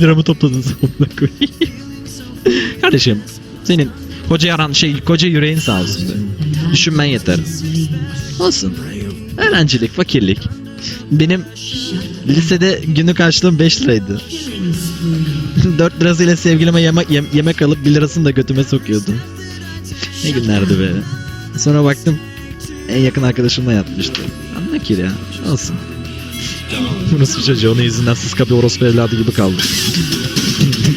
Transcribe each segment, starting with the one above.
liramı topladın sonuna. Kardeşim senin koca yaran şey koca yüreğin sağ olsun. Düşünmen yeter. Olsun. Öğrencilik, fakirlik. Benim lisede günlük karşılığım 5 liraydı. 4 lirasıyla sevgilime yeme- yem- yemek alıp 1 lirasını da götüme sokuyordum. Ne günlerdi be. Sonra baktım en yakın arkadaşımla yatmıştı. Anla ki ya. Olsun. Orospu çocuğu onun yüzünden sıska bir orospu evladı gibi kaldım.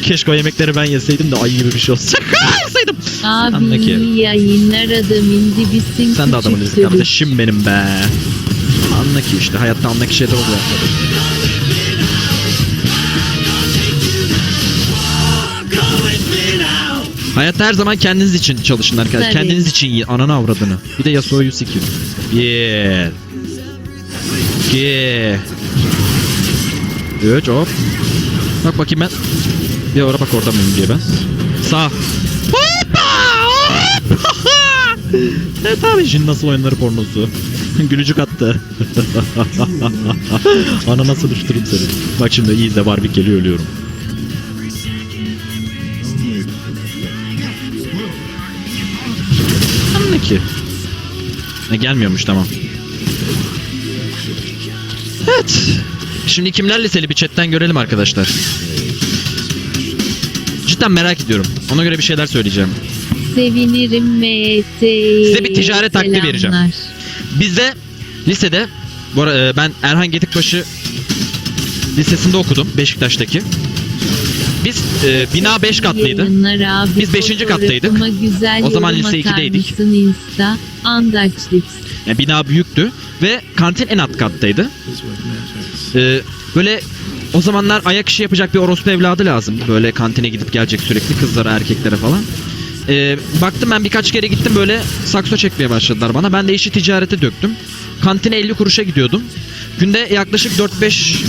Keşke o yemekleri ben yeseydim de ayı gibi bir şey olsa. Yeseydim. Abi ki. iyi yayınlar adamın dibisin Sen de adamın küçük izi çocuk. kardeşim benim be. Anla ki işte hayatta anla ki şeyler oluyor. Hayatta her zaman kendiniz için çalışın arkadaşlar. Tabii. Kendiniz için yiyin. Ananı avradını. Bir de Yasuo'yu sikin. Bir. İki. Üç hop. Bak bakayım ben. Bir ara bak orada mıyım diye ben. Sağ. Evet abi şimdi nasıl oyunları pornosu. Gülücük attı. Ana nasıl düştürüm seni. Bak şimdi iyi izle Barbie geliyor ölüyorum. Ne ki? Ne gelmiyormuş tamam. Evet. Şimdi kimler liseli bir chatten görelim arkadaşlar. Cidden merak ediyorum. Ona göre bir şeyler söyleyeceğim. Sevinirim MT. Size bir ticaret taktiği vereceğim. Bizde lisede bu ara, e, ben Erhan Gedikbaşı Lisesi'nde okudum Beşiktaş'taki. Biz e, bina 5 katlıydı. Biz beşinci kattaydık. Fotoğrafıma Güzel O zaman lise atar ikideydik. mısın Insta. Andaçlix. Yani bina büyüktü ve kantin en alt kattaydı. Ee, böyle o zamanlar ayak işi yapacak bir orospu evladı lazım. Böyle kantine gidip gelecek sürekli kızlara erkeklere falan. Ee, baktım ben birkaç kere gittim böyle sakso çekmeye başladılar bana. Ben de işi ticarete döktüm. Kantine 50 kuruşa gidiyordum. Günde yaklaşık 4-5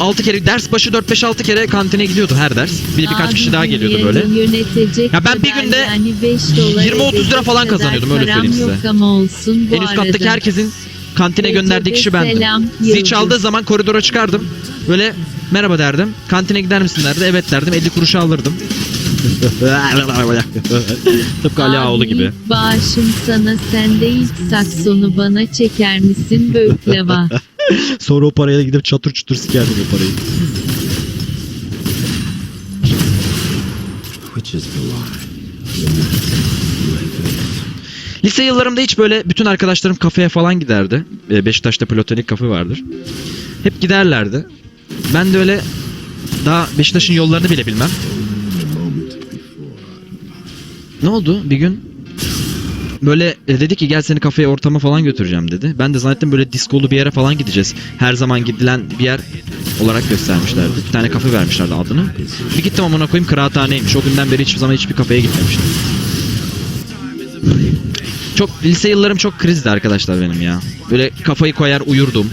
6 kere ders başı 4-5-6 kere kantine gidiyordu her ders. Bir de birkaç Abi kişi daha geliyordu böyle. Yönetecek Ya ben bir kadar günde yani 5 dolar 20-30 lira edecek falan kadar kazanıyordum, öyle param söyleyeyim yok size. ama olsun bu En üst kattaki arada. herkesin kantine Recep gönderdiği kişi bendim. selam, Zil Yıldız. çaldığı zaman koridora çıkardım. Böyle merhaba derdim. Kantine gider misin derdi. Evet derdim. 50 kuruşu alırdım. Tıpkı Ali Ağoğlu gibi. Bağışım sana sen de ilk saksonu bana çeker misin böklava? Sonra o parayla gidip çatır çutur sikerdim o parayı. Which is the lie? Lise yıllarımda hiç böyle bütün arkadaşlarım kafeye falan giderdi. Ee, Beşiktaş'ta platonik kafe vardır. Hep giderlerdi. Ben de öyle daha Beşiktaş'ın yollarını bile bilmem. Ne oldu? Bir gün böyle e, dedi ki gel seni kafeye ortama falan götüreceğim dedi. Ben de zannettim böyle diskolu bir yere falan gideceğiz. Her zaman gidilen bir yer olarak göstermişlerdi. Bir tane kafe vermişlerdi adını. Bir gittim amına koyayım kıraathaneymiş. O günden beri hiçbir zaman hiçbir kafeye gitmemiştim. Çok lise yıllarım çok krizdi arkadaşlar benim ya. Böyle kafayı koyar uyurdum.